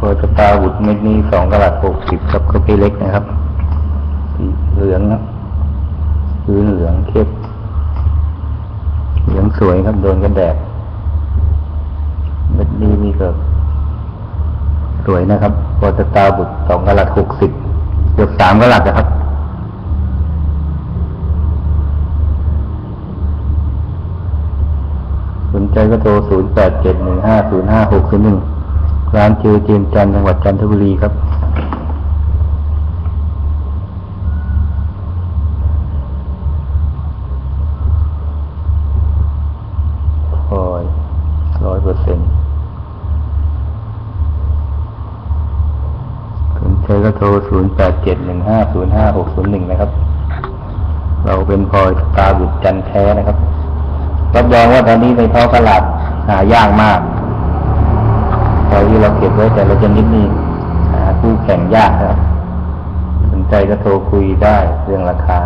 โปรสตาร์วุดเม็ดนี้สองกะลัดหกสิบครับก็พี่เล็กนะครับสีเหลืองนะพื้นเหลืองเข้มเหลืองสวยครับโดนกันแดดเม็ดนี้นี่ก็สวยนะครับโปรสตาบุดสองกะลัดหกสิบเกือบสามกะลัดนะครับสนใจก็โทร0 8 7 1 5 0 5 6 0 1 ร้านเจอเจมจันจังหวัดจันทบุรีครับพอยร้อยเปอร์เซ็นต์สนใจก็โทร0 8 7 1 5 0 5 6 0 1นะครับ เราเป็นพลอยตาบุตรจันทร์แท้นะครับ รับรองว่าตอนนี้ในท้องตลาดหายากมาก เราที่เราเก็บไว้แต่ละชนิดนี่หาคู่แข่งยากนะครับสนใจก็โทรคุยได้เรื่องราคา